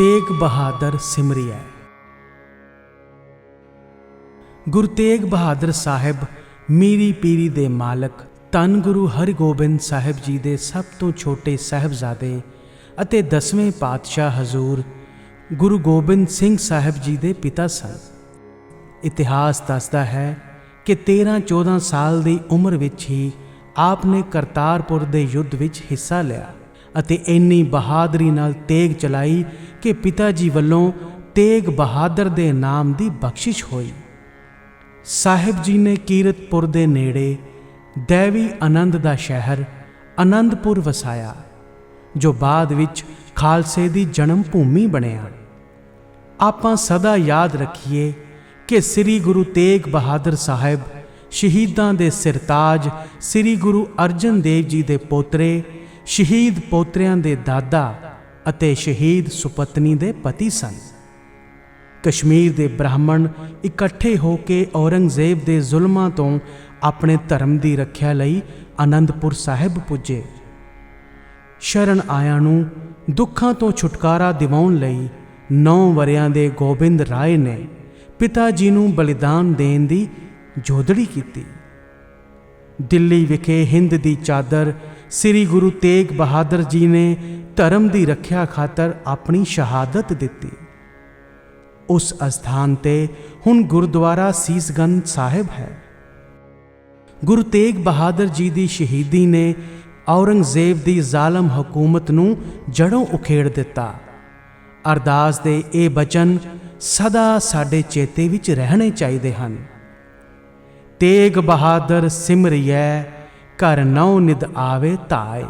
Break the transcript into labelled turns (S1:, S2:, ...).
S1: ਤੇਗ ਬਹਾਦਰ ਸਿਮਰਿਐ ਗੁਰੂ ਤੇਗ ਬਹਾਦਰ ਸਾਹਿਬ ਮੀਰੀ ਪੀਰੀ ਦੇ ਮਾਲਕ, ਧੰਨ ਗੁਰੂ ਹਰਿਗੋਬਿੰਦ ਸਾਹਿਬ ਜੀ ਦੇ ਸਭ ਤੋਂ ਛੋਟੇ ਸਾਹਿਬਜ਼ਾਦੇ ਅਤੇ ਦਸਵੇਂ ਪਾਤਸ਼ਾਹ ਹਜ਼ੂਰ ਗੁਰੂ ਗੋਬਿੰਦ ਸਿੰਘ ਸਾਹਿਬ ਜੀ ਦੇ ਪਿਤਾ ਸਨ। ਇਤਿਹਾਸ ਦੱਸਦਾ ਹੈ ਕਿ 13-14 ਸਾਲ ਦੀ ਉਮਰ ਵਿੱਚ ਹੀ ਆਪ ਨੇ ਕਰਤਾਰਪੁਰ ਦੇ ਯੁੱਧ ਵਿੱਚ ਹਿੱਸਾ ਲਿਆ। ਅਤੇ ਇੰਨੀ ਬਹਾਦਰੀ ਨਾਲ ਤੇਗ ਚਲਾਈ ਕਿ ਪਿਤਾ ਜੀ ਵੱਲੋਂ ਤੇਗ ਬਹਾਦਰ ਦੇ ਨਾਮ ਦੀ ਬਖਸ਼ਿਸ਼ ਹੋਈ। ਸਾਹਿਬ ਜੀ ਨੇ ਕੀਰਤਪੁਰ ਦੇ ਨੇੜੇ ਦੇਵੀ ਆਨੰਦ ਦਾ ਸ਼ਹਿਰ ਆਨੰਦਪੁਰ ਵਸਾਇਆ, ਜੋ ਬਾਅਦ ਵਿੱਚ ਖਾਲਸੇ ਦੀ ਜਨਮ ਭੂਮੀ ਬਣਿਆ। ਆਪਾਂ ਸਦਾ ਯਾਦ ਰੱਖੀਏ ਕਿ ਸ੍ਰੀ ਗੁਰੂ ਤੇਗ ਬਹਾਦਰ ਸਾਹਿਬ ਸ਼ਹੀਦਾਂ ਦੇ ਸਿਰਤਾਜ ਸ੍ਰੀ ਗੁਰੂ ਅਰਜਨ ਦੇਵ ਜੀ ਦੇ ਪੋਤਰੇ ਸ਼ਹੀਦ ਪੋਤਰਿਆਂ ਦੇ ਦਾਦਾ ਅਤੇ ਸ਼ਹੀਦ ਸੁਪਤਨੀ ਦੇ ਪਤੀ ਸਨ। ਕਸ਼ਮੀਰ ਦੇ ਬ੍ਰਾਹਮਣ ਇਕੱਠੇ ਹੋ ਕੇ ਔਰੰਗਜ਼ੇਬ ਦੇ ਜ਼ੁਲਮਾਂ ਤੋਂ ਆਪਣੇ ਧਰਮ ਦੀ ਰੱਖਿਆ ਲਈ ਆਨੰਦਪੁਰ ਸਾਹਿਬ ਪੁੱਜੇ। ਸ਼ਰਨ ਆਇਆਂ ਨੂੰ ਦੁੱਖਾਂ ਤੋਂ ਛੁਟਕਾਰਾ ਦਿਵਾਉਣ ਲਈ 9 ਵਰਿਆਂ ਦੇ ਗੋਬਿੰਦ ਰਾਏ ਨੇ ਪਿਤਾ ਜੀ ਨੂੰ ਬਲੀਦਾਨ ਦੇਣ ਦੀ ਜੋਦੜੀ ਕੀਤੀ। ਦਿੱਲੀ ਵਿਖੇ ਹਿੰਦ ਦੀ ਚਾਦਰ ਸ੍ਰੀ ਗੁਰੂ ਤੇਗ ਬਹਾਦਰ ਜੀ ਨੇ ਧਰਮ ਦੀ ਰੱਖਿਆ ਖਾਤਰ ਆਪਣੀ ਸ਼ਹਾਦਤ ਦਿੱਤੀ। ਉਸ ਅਸਥਾਨ ਤੇ ਹੁਣ ਗੁਰਦੁਆਰਾ ਸੀਸਗੰਜ ਸਾਹਿਬ ਹੈ। ਗੁਰੂ ਤੇਗ ਬਹਾਦਰ ਜੀ ਦੀ ਸ਼ਹੀਦੀ ਨੇ ਔਰੰਗਜ਼ੇਬ ਦੀ ਜ਼ਾਲਮ ਹਕੂਮਤ ਨੂੰ ਜੜੋਂ ਉਖੇੜ ਦਿੱਤਾ। ਅਰਦਾਸ ਦੇ ਇਹ ਬਚਨ ਸਦਾ ਸਾਡੇ ਚੇਤੇ ਵਿੱਚ ਰਹਿਣੇ ਚਾਹੀਦੇ ਹਨ। ਤੇਗ ਬਹਾਦਰ ਸਿਮਰਿਐ ਘਰ ਨਉ ਨਿਦ ਆਵੇ ਧਾਏ